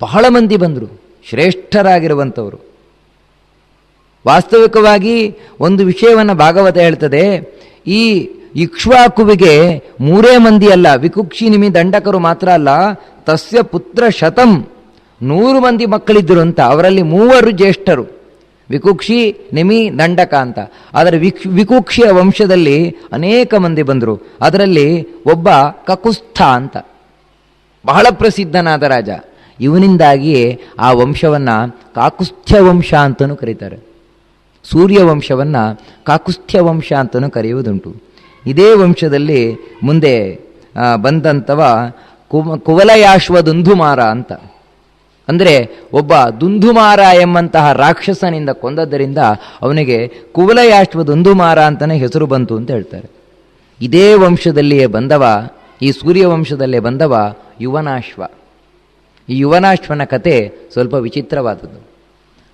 ಬಹಳ ಮಂದಿ ಬಂದರು, ಶ್ರೇಷ್ಠರಾಗಿರುವಂಥವರು. ವಾಸ್ತವಿಕವಾಗಿ ಒಂದು ವಿಷಯವನ್ನು ಭಾಗವತ ಹೇಳ್ತದೆ, ಈ ಇಕ್ಷ್ವಾಕುವಿಗೆ ಮೂರೇ ಮಂದಿ ಅಲ್ಲ ವಿಕುಕ್ಷಿ ನಿಮಿ ದಂಡಕರು ಮಾತ್ರ ಅಲ್ಲ, ತಸ್ಯ ಪುತ್ರ ಶತಂ, ನೂರು ಮಂದಿ ಮಕ್ಕಳಿದ್ದರು ಅಂತ, ಅವರಲ್ಲಿ ಮೂವರು ಜ್ಯೇಷ್ಠರು, ವಿಕುಕ್ಷಿ ನಿಮಿ ದಂಡಕ ಅಂತ. ಆದರೆ ವಿಕ್, ವಿಕುಕ್ಷಿಯ ವಂಶದಲ್ಲಿ ಅನೇಕ ಮಂದಿ ಬಂದರು, ಅದರಲ್ಲಿ ಒಬ್ಬ ಕಕುಸ್ಥ ಅಂತ. ಬಹಳ ಪ್ರಸಿದ್ಧನಾದ ರಾಜ. ಇವನಿಂದಾಗಿಯೇ ಆ ವಂಶವನ್ನು ಕಾಕುಸ್ಥ್ಯ ವಂಶ ಅಂತಲೂ ಕರೀತಾರೆ. ಸೂರ್ಯ ವಂಶವನ್ನು ಕಾಕುಸ್ಥ್ಯ ವಂಶ ಅಂತಲೂ ಕರೆಯುವುದುಂಟು. ಇದೇ ವಂಶದಲ್ಲಿ ಮುಂದೆ ಬಂದಂಥವ ಕುಮ ಕುವಲಯಾಶ್ವ ದುಂಧುಮಾರ ಅಂತ. ಅಂದರೆ ಒಬ್ಬ ದುಂಧುಮಾರ ಎಂಬಂತಹ ರಾಕ್ಷಸನಿಂದ ಕೊಂದದ್ದರಿಂದ ಅವನಿಗೆ ಕುವಲಯಾಶ್ವ ದುಂಧುಮಾರ ಅಂತಲೇ ಹೆಸರು ಬಂತು ಅಂತ ಹೇಳ್ತಾರೆ. ಇದೇ ವಂಶದಲ್ಲಿಯೇ ಬಂದವ ಈ ಸೂರ್ಯವಂಶದಲ್ಲೇ ಬಂದವ ಯುವನಾಶ್ವ. ಈ ಯುವನಾಶ್ವನ ಕತೆ ಸ್ವಲ್ಪ ವಿಚಿತ್ರವಾದದ್ದು.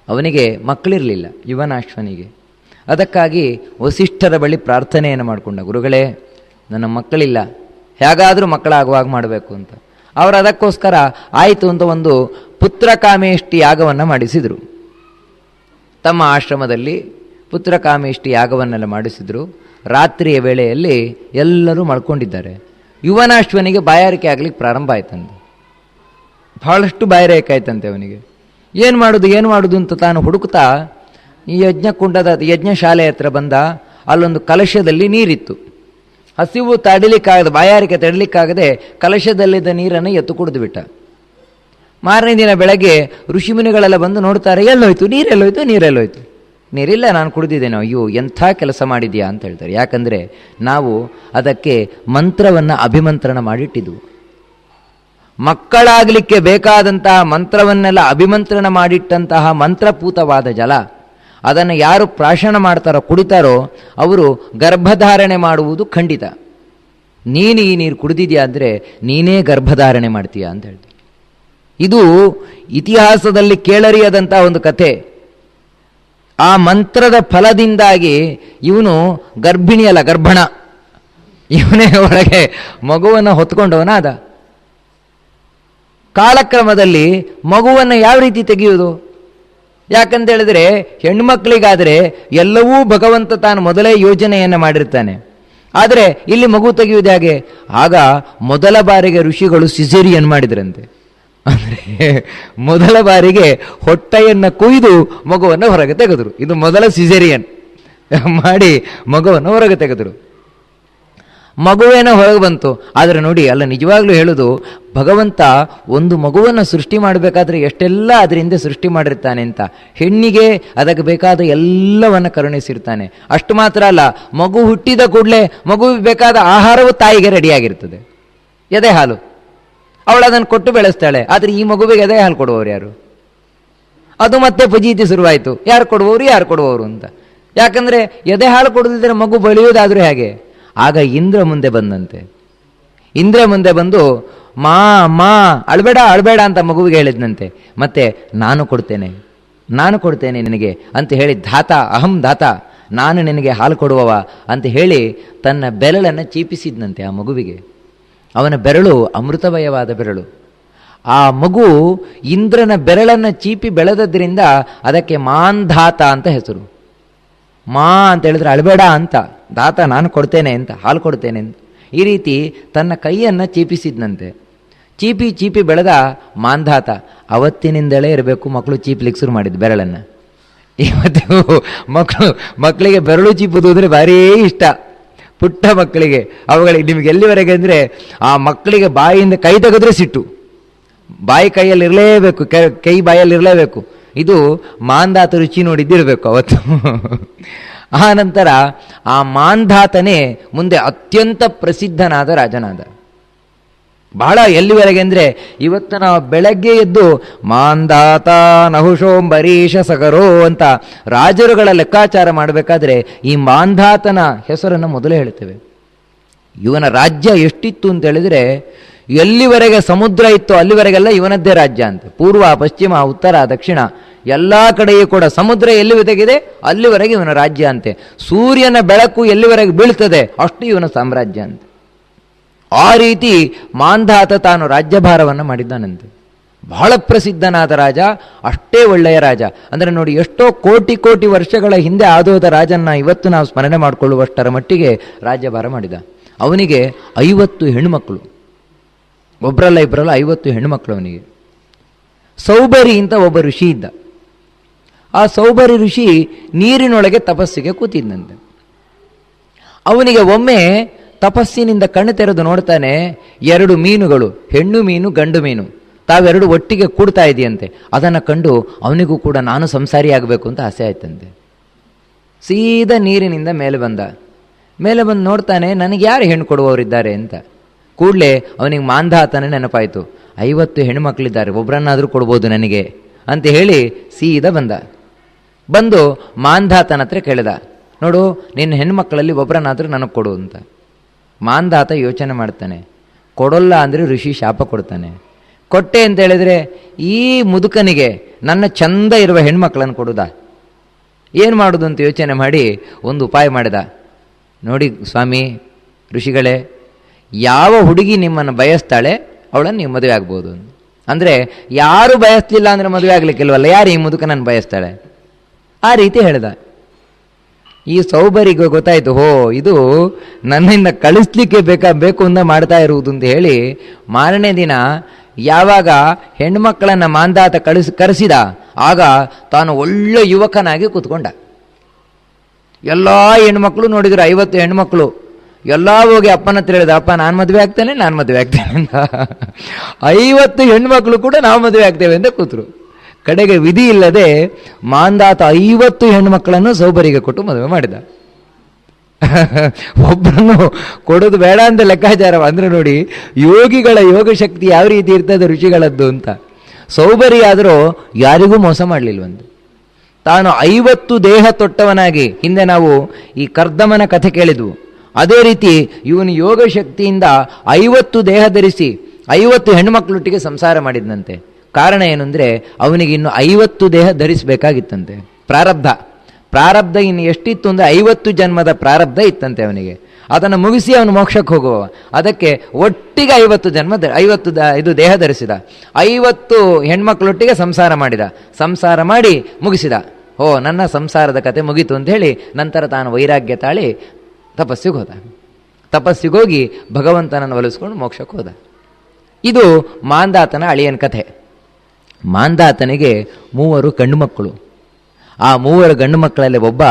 ಅವನಿಗೆ ಮಕ್ಕಳಿರಲಿಲ್ಲ ಯುವನಾಶ್ವನಿಗೆ. ಅದಕ್ಕಾಗಿ ವಸಿಷ್ಠರ ಬಳಿ ಪ್ರಾರ್ಥನೆಯನ್ನು ಮಾಡಿಕೊಂಡ, ಗುರುಗಳೇ, ನನ್ನ ಮಕ್ಕಳಿಲ್ಲ, ಹೇಗಾದರೂ ಮಕ್ಕಳಾಗುವಾಗ ಮಾಡಬೇಕು ಅಂತ. ಅವರು ಅದಕ್ಕೋಸ್ಕರ ಆಯಿತು ಅಂತ ಒಂದು ಪುತ್ರಕಾಮೇಷ್ಟಿ ಯಾಗವನ್ನು ಮಾಡಿಸಿದರು. ತಮ್ಮ ಆಶ್ರಮದಲ್ಲಿ ಪುತ್ರಕಾಮೇಷ್ಟಿ ಯಾಗವನ್ನೆಲ್ಲ ಮಾಡಿಸಿದರು. ರಾತ್ರಿಯ ವೇಳೆಯಲ್ಲಿ ಎಲ್ಲರೂ ಮಳ್ಕೊಂಡಿದ್ದಾರೆ ಯುವನಾಶ್ವನಿಗೆ ಬಾಯಾರಿಕೆ ಆಗ್ಲಿಕ್ಕೆ ಪ್ರಾರಂಭ ಆಯ್ತಂತೆ. ಬಹಳಷ್ಟು ಬಾಯಾರಿಕೆ ಆಯ್ತಂತೆ ಅವನಿಗೆ. ಏನು ಮಾಡೋದು ಏನು ಮಾಡೋದು ಅಂತ ತಾನು ಹುಡುಕ್ತಾ ಈ ಯಜ್ಞಕುಂಡದ, ಯಜ್ಞಶಾಲೆ ಹತ್ರ ಬಂದ, ಅಲ್ಲೊಂದು ಕಲಶದಲ್ಲಿ ನೀರಿತ್ತು. ಹಸಿವು ತಡಿಲಿಕ್ಕಾಗದೆ, ಬಾಯಾರಿಕೆ ತಡಲಿಕ್ಕಾಗದೆ ಕಲಶದಲ್ಲಿದ್ದ ನೀರನ್ನು ಎತ್ತು ಕುಡಿದು ಬಿಟ್ಟ. ಮಾರನೇ ದಿನ ಬೆಳಗ್ಗೆ ಋಷಿಮುನಿಗಳೆಲ್ಲ ಬಂದು ನೋಡ್ತಾರೆ, ಎಲ್ಲೋಯ್ತು, ನೀರೆಲ್ಲೋಯ್ತು ನೀರೆಲ್ಲೋಯ್ತು. ನೀರಿಲ್ಲ, ನಾನು ಕುಡಿದಿದ್ದೇನೆ. ಅಯ್ಯೋ, ಎಂಥ ಕೆಲಸ ಮಾಡಿದ್ಯಾ ಅಂತ ಹೇಳ್ತಾರೆ. ಯಾಕಂದರೆ ನಾವು ಅದಕ್ಕೆ ಮಂತ್ರವನ್ನು ಅಭಿಮಂತ್ರಣ ಮಾಡಿಟ್ಟಿದ್ವು. ಮಕ್ಕಳಾಗಲಿಕ್ಕೆ ಬೇಕಾದಂತಹ ಮಂತ್ರವನ್ನೆಲ್ಲ ಅಭಿಮಂತ್ರಣ ಮಾಡಿಟ್ಟಂತಹ ಮಂತ್ರಪೂತವಾದ ಜಲ, ಅದನ್ನು ಯಾರು ಪ್ರಾಶನ ಮಾಡ್ತಾರೋ, ಕುಡಿತಾರೋ, ಅವರು ಗರ್ಭಧಾರಣೆ ಮಾಡುವುದು ಖಂಡಿತ. ನೀನು ಈ ನೀರು ಕುಡಿದಿದೆಯಾ ಅಂದರೆ ನೀನೇ ಗರ್ಭಧಾರಣೆ ಮಾಡ್ತೀಯಾ ಅಂತ ಹೇಳ್ತೀವಿ ಇದು ಇತಿಹಾಸದಲ್ಲಿ ಕೇಳರಿಯದಂಥ ಒಂದು ಕಥೆ. ಆ ಮಂತ್ರದ ಫಲದಿಂದಾಗಿ ಇವನು ಗರ್ಭಿಣಿಯಲ್ಲ, ಗರ್ಭಣ. ಇವನೇ ಒಳಗೆ ಮಗುವನ್ನು ಹೊತ್ಕೊಂಡವನಾದ ಕಾಲಕ್ರಮದಲ್ಲಿ ಮಗುವನ್ನು ಯಾವ ರೀತಿ ತೆಗೆಯುವುದು? ಯಾಕಂತ ಹೇಳಿದ್ರೆ ಹೆಣ್ಮಕ್ಳಿಗಾದರೆ ಎಲ್ಲವೂ ಭಗವಂತ ತಾನು ಮೊದಲೇ ಯೋಜನೆಯನ್ನು ಮಾಡಿರ್ತಾನೆ. ಆದರೆ ಇಲ್ಲಿ ಮಗು ತೆಗೆಯುವುದು ಹಾಗೆ? ಆಗ ಮೊದಲ ಬಾರಿಗೆ ಋಷಿಗಳು ಸಿಸೇರಿಯನ್ ಮಾಡಿದ್ರಂತೆ. ಅಂದರೆ ಮೊದಲ ಬಾರಿಗೆ ಹೊಟ್ಟೆಯನ್ನು ಕೊಯ್ದು ಮಗುವನ್ನು ಹೊರಗೆ ತೆಗೆದರು. ಇದು ಮೊದಲ ಸಿಜೇರಿಯನ್ ಮಾಡಿ ಮಗುವನ್ನು ಹೊರಗೆ ತೆಗೆದರು. ಮಗುವೇನೋ ಹೊರಗೆ ಬಂತು. ಆದರೆ ನೋಡಿ, ಅಲ್ಲ, ನಿಜವಾಗ್ಲೂ ಹೇಳೋದು, ಭಗವಂತ ಒಂದು ಮಗುವನ್ನು ಸೃಷ್ಟಿ ಮಾಡಬೇಕಾದ್ರೆ ಎಷ್ಟೆಲ್ಲ ಅದರಿಂದ ಸೃಷ್ಟಿ ಮಾಡಿರ್ತಾನೆ ಅಂತ. ಹೆಣ್ಣಿಗೆ ಅದಕ್ಕೆ ಬೇಕಾದ ಎಲ್ಲವನ್ನು ಕರುಣಿಸಿರ್ತಾನೆ. ಅಷ್ಟು ಮಾತ್ರ ಅಲ್ಲ, ಮಗು ಹುಟ್ಟಿದ ಕೂಡಲೇ ಮಗುವಿಗೆ ಬೇಕಾದ ಆಹಾರವು ತಾಯಿಗೆ ರೆಡಿಯಾಗಿರ್ತದೆ ಎದೆ ಹಾಲು. ಅವಳು ಅದನ್ನು ಕೊಟ್ಟು ಬೆಳೆಸ್ತಾಳೆ. ಆದರೆ ಈ ಮಗುವಿಗೆ ಅದೇ ಹಾಲು ಕೊಡುವವರು ಯಾರು? ಅದು ಮತ್ತೆ ಫಜೀತಿ ಶುರುವಾಯಿತು. ಯಾರು ಕೊಡುವವರು? ಯಾರು ಕೊಡುವವರು ಅಂತ. ಯಾಕಂದರೆ ಎದೆ ಹಾಲು ಕೊಡದಿದ್ದರೆ ಮಗು ಬಳಿಯೋದಾದರೂ ಹೇಗೆ? ಆಗ ಇಂದ್ರ ಮುಂದೆ ಬಂದಂತೆ. ಇಂದ್ರ ಮುಂದೆ ಬಂದು, ಮಾ ಮಾ, ಅಳ್ಬೇಡ ಅಳ್ಬೇಡ ಅಂತ ಮಗುವಿಗೆ ಹೇಳಿದ್ನಂತೆ. ಮತ್ತೆ, ನಾನು ಕೊಡ್ತೇನೆ. ನಾನು ಕೊಡ್ತೇನೆ ನಿನಗೆ ಅಂತ ಹೇಳಿ, ಧಾತ, ಅಹಂ ಧಾತ, ನಾನು ನಿನಗೆ ಹಾಲು ಕೊಡುವವ ಅಂತ ಹೇಳಿ ತನ್ನ ಬೆರಳನ್ನು ಚೀಪಿಸಿದ್ನಂತೆ ಆ ಮಗುವಿಗೆ. ಅವನ ಬೆರಳು ಅಮೃತಮಯವಾದ ಬೆರಳು. ಆ ಮಗು ಇಂದ್ರನ ಬೆರಳನ್ನು ಚೀಪಿ ಬೆಳೆದದ್ರಿಂದ ಅದಕ್ಕೆ ಮಾಂಧಾತ ಅಂತ ಹೆಸರು. ಮಾ ಅಂತ ಹೇಳಿದ್ರೆ ಅಳಬೇಡ ಅಂತ ದಾತ ನಾನು ಕೊಡ್ತೇನೆ ಅಂತ, ಹಾಲು ಕೊಡ್ತೇನೆ ಅಂತ. ಈ ರೀತಿ ತನ್ನ ಕೈಯನ್ನು ಚೀಪಿಸಿದ್ನಂತೆ. ಚೀಪಿ ಚೀಪಿ ಬೆಳೆದ ಮಾಂಧಾತ ಅವತ್ತಿನಿಂದಲೇ ಇರಬೇಕು ಮಕ್ಕಳು ಚೀಪ್ಲಿಕ್ಕೆ ಶುರು ಮಾಡಿದ್ದು ಬೆರಳನ್ನು. ಇವತ್ತು ಮಕ್ಕಳು ಮಕ್ಕಳಿಗೆ ಬೆರಳು ಚೀಪುದು ಅಂದರೆ ಭಾರೀ ಇಷ್ಟ. ಪುಟ್ಟ ಮಕ್ಕಳಿಗೆ, ಅವುಗಳಿಗೆ ನಿಮಗೆ ಎಲ್ಲಿವರೆಗೆ ಅಂದರೆ ಆ ಮಕ್ಕಳಿಗೆ ಬಾಯಿಯಿಂದ ಕೈ ತೆಗೆದ್ರೆ ಸಿಟ್ಟು. ಬಾಯಿ ಕೈಯಲ್ಲಿ ಇರಲೇಬೇಕು, ಕೈ ಬಾಯಲ್ಲಿ ಇರಲೇಬೇಕು. ಇದು ಮಾಂಧಾತ ರುಚಿ ನೋಡಿದ್ದಿರಬೇಕು ಅವತ್ತು. ಆ ನಂತರ ಆ ಮಾಂಧಾತನೇ ಮುಂದೆ ಅತ್ಯಂತ ಪ್ರಸಿದ್ಧನಾದ ರಾಜನಾದ. ಬಹಳ ಎಲ್ಲಿವರೆಗೆ ಅಂದರೆ ಇವತ್ತು ನಾವು ಬೆಳಗ್ಗೆ ಎದ್ದು ಮಾಂದಾತ ನಹುಶೋಂಬರೀಷ ಸಗರೋ ಅಂತ ರಾಜರುಗಳ ಲೆಕ್ಕಾಚಾರ ಮಾಡಬೇಕಾದ್ರೆ ಈ ಮಾಂಧಾತನ ಹೆಸರನ್ನು ಮೊದಲೇ ಹೇಳ್ತೇವೆ. ಇವನ ರಾಜ್ಯ ಎಷ್ಟಿತ್ತು ಅಂತ ಹೇಳಿದರೆ ಎಲ್ಲಿವರೆಗೆ ಸಮುದ್ರ ಇತ್ತು ಅಲ್ಲಿವರೆಗೆಲ್ಲ ಇವನದ್ದೇ ರಾಜ್ಯ ಅಂತ. ಪೂರ್ವ, ಪಶ್ಚಿಮ, ಉತ್ತರ, ದಕ್ಷಿಣ ಎಲ್ಲ ಕಡೆಯೂ ಕೂಡ ಸಮುದ್ರ ಎಲ್ಲಿವರೆಗಿದೆ ಅಲ್ಲಿವರೆಗೆ ಇವನ ರಾಜ್ಯ ಅಂತೆ. ಸೂರ್ಯನ ಬೆಳಕು ಎಲ್ಲಿವರೆಗೆ ಬೀಳ್ತದೆ ಅಷ್ಟು ಇವನ ಸಾಮ್ರಾಜ್ಯ ಅಂತ. ಆ ರೀತಿ ಮಾಂಧಾತ ತಾನು ರಾಜ್ಯಭಾರವನ್ನು ಮಾಡಿದ್ದಾನಂತೆ. ಬಹಳ ಪ್ರಸಿದ್ಧನಾದ ರಾಜ, ಅಷ್ಟೇ ಒಳ್ಳೆಯ ರಾಜ. ಅಂದರೆ ನೋಡಿ, ಎಷ್ಟೋ ಕೋಟಿ ಕೋಟಿ ವರ್ಷಗಳ ಹಿಂದೆ ಆದೋದ ರಾಜನ್ನ ಇವತ್ತು ನಾವು ಸ್ಮರಣೆ ಮಾಡಿಕೊಳ್ಳುವಷ್ಟರ ಮಟ್ಟಿಗೆ ರಾಜ್ಯಭಾರ ಮಾಡಿದ. ಅವನಿಗೆ ಐವತ್ತು ಹೆಣ್ಣುಮಕ್ಕಳು ಒಬ್ಬರಲ್ಲ ಇಬ್ಬರಲ್ಲ ಐವತ್ತು ಹೆಣ್ಣುಮಕ್ಕಳು ಅವನಿಗೆ. ಸೌಬರಿ ಅಂತ ಒಬ್ಬ ಋಷಿ ಇದ್ದ. ಆ ಸೌಬರಿ ಋಷಿ ನೀರಿನೊಳಗೆ ತಪಸ್ಸಿಗೆ ಕೂತಿದ್ದಂತೆ ಅವನಿಗೆ ಒಮ್ಮೆ ತಪಸ್ಸಿನಿಂದ ಕಣ್ಣು ತೆರೆದು ನೋಡ್ತಾನೆ, ಎರಡು ಮೀನುಗಳು, ಹೆಣ್ಣು ಮೀನು, ಗಂಡು ಮೀನು. ತಾವೆರಡು ಒಟ್ಟಿಗೆ ಕೂಡ್ತಾ ಇದೆಯಂತೆ. ಅದನ್ನು ಕಂಡು ಅವನಿಗೂ ಕೂಡ ನಾನು ಸಂಸಾರಿ ಆಗಬೇಕು ಅಂತ ಆಸೆ ಆಯ್ತಂತೆ. ಸೀದಾ ನೀರಿನಿಂದ ಮೇಲೆ ಬಂದ. ಮೇಲೆ ಬಂದು ನೋಡ್ತಾನೆ, ನನಗೆ ಯಾರು ಹೆಣ್ಣು ಕೊಡುವವರಿದ್ದಾರೆ ಅಂತ. ಕೂಡಲೇ ಅವನಿಗೆ ಮಾಂಧಾತನೇ ನೆನಪಾಯಿತು. ಐವತ್ತು ಹೆಣ್ಮಕ್ಳಿದ್ದಾರೆ ಒಬ್ಬರನ್ನಾದರೂ ಕೊಡ್ಬೋದು ನನಗೆ ಅಂತ ಹೇಳಿ ಸೀದಾ ಬಂದ. ಬಂದು ಮಾಂಧಾತನ ಹತ್ರ ಕೇಳಿದ. ನೋಡು, ನಿನ್ನ ಹೆಣ್ಮಕ್ಕಳಲ್ಲಿ ಒಬ್ಬರನ್ನಾದರೂ ನನಗೆ ಕೊಡು ಅಂತ. ಮಾಂಧಾತ ಯೋಚನೆ ಮಾಡ್ತಾನೆ. ಕೊಡೋಲ್ಲ ಅಂದರೆ ಋಷಿ ಶಾಪ ಕೊಡ್ತಾನೆ. ಕೊಟ್ಟೆ ಅಂತ ಹೇಳಿದ್ರೆ ಈ ಮುದುಕನಿಗೆ ನನ್ನ ಚಂದ ಇರುವ ಹೆಣ್ಮಕ್ಳನ್ನು ಕೊಡುದ? ಏನು ಮಾಡೋದು ಅಂತ ಯೋಚನೆ ಮಾಡಿ ಒಂದು ಉಪಾಯ ಮಾಡಿದ. ನೋಡಿ ಸ್ವಾಮಿ, ಋಷಿಗಳೇ, ಯಾವ ಹುಡುಗಿ ನಿಮ್ಮನ್ನು ಬಯಸ್ತಾಳೆ ಅವಳನ್ನು ನೀವು ಮದುವೆ ಆಗ್ಬೋದು ಅಂದರೆ ಯಾರು ಬಯಸ್ತಿಲ್ಲ ಅಂದರೆ ಮದುವೆ ಆಗಲಿಕ್ಕಿಲ್ವಲ್ಲ, ಯಾರು ಈ ಮುದುಕನನ್ನು ಬಯಸ್ತಾಳೆ? ಆ ರೀತಿ ಹೇಳಿದ. ಈ ಸೌಬರಿಗೆ ಗೊತ್ತಾಯ್ತು, ಹೋ, ಇದು ನನ್ನಿಂದ ಕಳಿಸ್ಲಿಕ್ಕೆ ಬೇಕಾ, ಬೇಕು ಅಂತ ಮಾಡ್ತಾ ಇರುವುದು ಅಂತ ಹೇಳಿ ಮಾರನೇ ದಿನ ಯಾವಾಗ ಹೆಣ್ಮಕ್ಕಳನ್ನ ಮಾಂದಾತ ಕಳಿಸ್, ಕರೆಸಿದ, ಆಗ ತಾನು ಒಳ್ಳೆ ಯುವಕನಾಗಿ ಕೂತ್ಕೊಂಡ. ಎಲ್ಲ ಹೆಣ್ಮಕ್ಳು ನೋಡಿದ್ರು, ಐವತ್ತು ಹೆಣ್ಮಕ್ಳು. ಎಲ್ಲ ಹೋಗಿ ಅಪ್ಪನ ಹತ್ರ ಹೇಳಿದ, ಅಪ್ಪ, ನಾನು ಮದುವೆ ಆಗ್ತೇನೆ, ನಾನು ಮದುವೆ ಆಗ್ತೇನೆ ಅಂತ. ಐವತ್ತು ಹೆಣ್ಮಕ್ಳು ಕೂಡ ನಾವು ಮದುವೆ ಆಗ್ತೇವೆ ಅಂತ ಕೂತರು. ಕಡೆಗೆ ವಿಧಿ ಇಲ್ಲದೆ ಮಾಂದಾತ ಐವತ್ತು ಹೆಣ್ಣುಮಕ್ಕಳನ್ನು ಸೌಬರಿಗೆ ಕೊಟ್ಟು ಮದುವೆ ಮಾಡಿದ. ಒಬ್ಬನು ಕೊಡೋದು ಬೇಡ ಅಂತ ಲೆಕ್ಕಾಚಾರ ಅಂದ್ರೆ ನೋಡಿ, ಯೋಗಿಗಳ ಯೋಗ ಶಕ್ತಿ ಯಾವ ರೀತಿ ಇರ್ತದೆ, ರುಚಿಗಳದ್ದು ಅಂತ. ಸೌಬರಿ ಆದರೂ ಯಾರಿಗೂ ಮೋಸ ಮಾಡಲಿಲ್ವಂತೆ. ತಾನು ಐವತ್ತು ದೇಹ ತೊಟ್ಟವನಾಗಿ ಹಿಂದೆ ನಾವು ಈ ಕರ್ದಮನ ಕಥೆ ಕೇಳಿದ್ವು. ಅದೇ ರೀತಿ ಇವನು ಯೋಗ ಶಕ್ತಿಯಿಂದ ಐವತ್ತು ದೇಹ ಧರಿಸಿ ಐವತ್ತು ಹೆಣ್ಣುಮಕ್ಕಳೊಟ್ಟಿಗೆ ಸಂಸಾರ ಮಾಡಿದಂತೆ ಕಾರಣ ಏನು ಅಂದರೆ ಅವನಿಗೆ ಇನ್ನು ಐವತ್ತು ದೇಹ ಧರಿಸಬೇಕಾಗಿತ್ತಂತೆ. ಪ್ರಾರಬ್ಧ. ಪ್ರಾರಬ್ಧ ಇನ್ನು ಎಷ್ಟಿತ್ತು ಅಂದರೆ ಐವತ್ತು ಜನ್ಮದ ಪ್ರಾರಬ್ಧ ಇತ್ತಂತೆ ಅವನಿಗೆ. ಅದನ್ನು ಮುಗಿಸಿ ಅವನು ಮೋಕ್ಷಕ್ಕೆ ಹೋಗುವ ಅದಕ್ಕೆ ಒಟ್ಟಿಗೆ ಐವತ್ತು ಜನ್ಮ ಐವತ್ತು ದ- ಇದು ದೇಹ ಧರಿಸಿದ. ಐವತ್ತು ಹೆಣ್ಮಕ್ಳೊಟ್ಟಿಗೆ ಸಂಸಾರ ಮಾಡಿದ. ಸಂಸಾರ ಮಾಡಿ ಮುಗಿಸಿದ. ಓ ನನ್ನ ಸಂಸಾರದ ಕತೆ ಮುಗೀತು ಅಂತ ಹೇಳಿ ನಂತರ ತಾನು ವೈರಾಗ್ಯ ತಾಳಿ ತಪಸ್ಸಿಗೆ ಹೋದ. ತಪಸ್ಸಿಗೋಗಿ ಭಗವಂತನನ್ನು ಒಲಿಸ್ಕೊಂಡು ಮೋಕ್ಷಕ್ಕೆ ಹೋದ. ಇದು ಮಾಂದಾತನ ಅಳಿಯನ ಕಥೆ. ಮಾಂದಾತನಿಗೆ ಮೂವರು ಗಂಡು ಮಕ್ಕಳು. ಆ ಮೂವರು ಗಂಡು ಮಕ್ಕಳಲ್ಲಿ ಒಬ್ಬ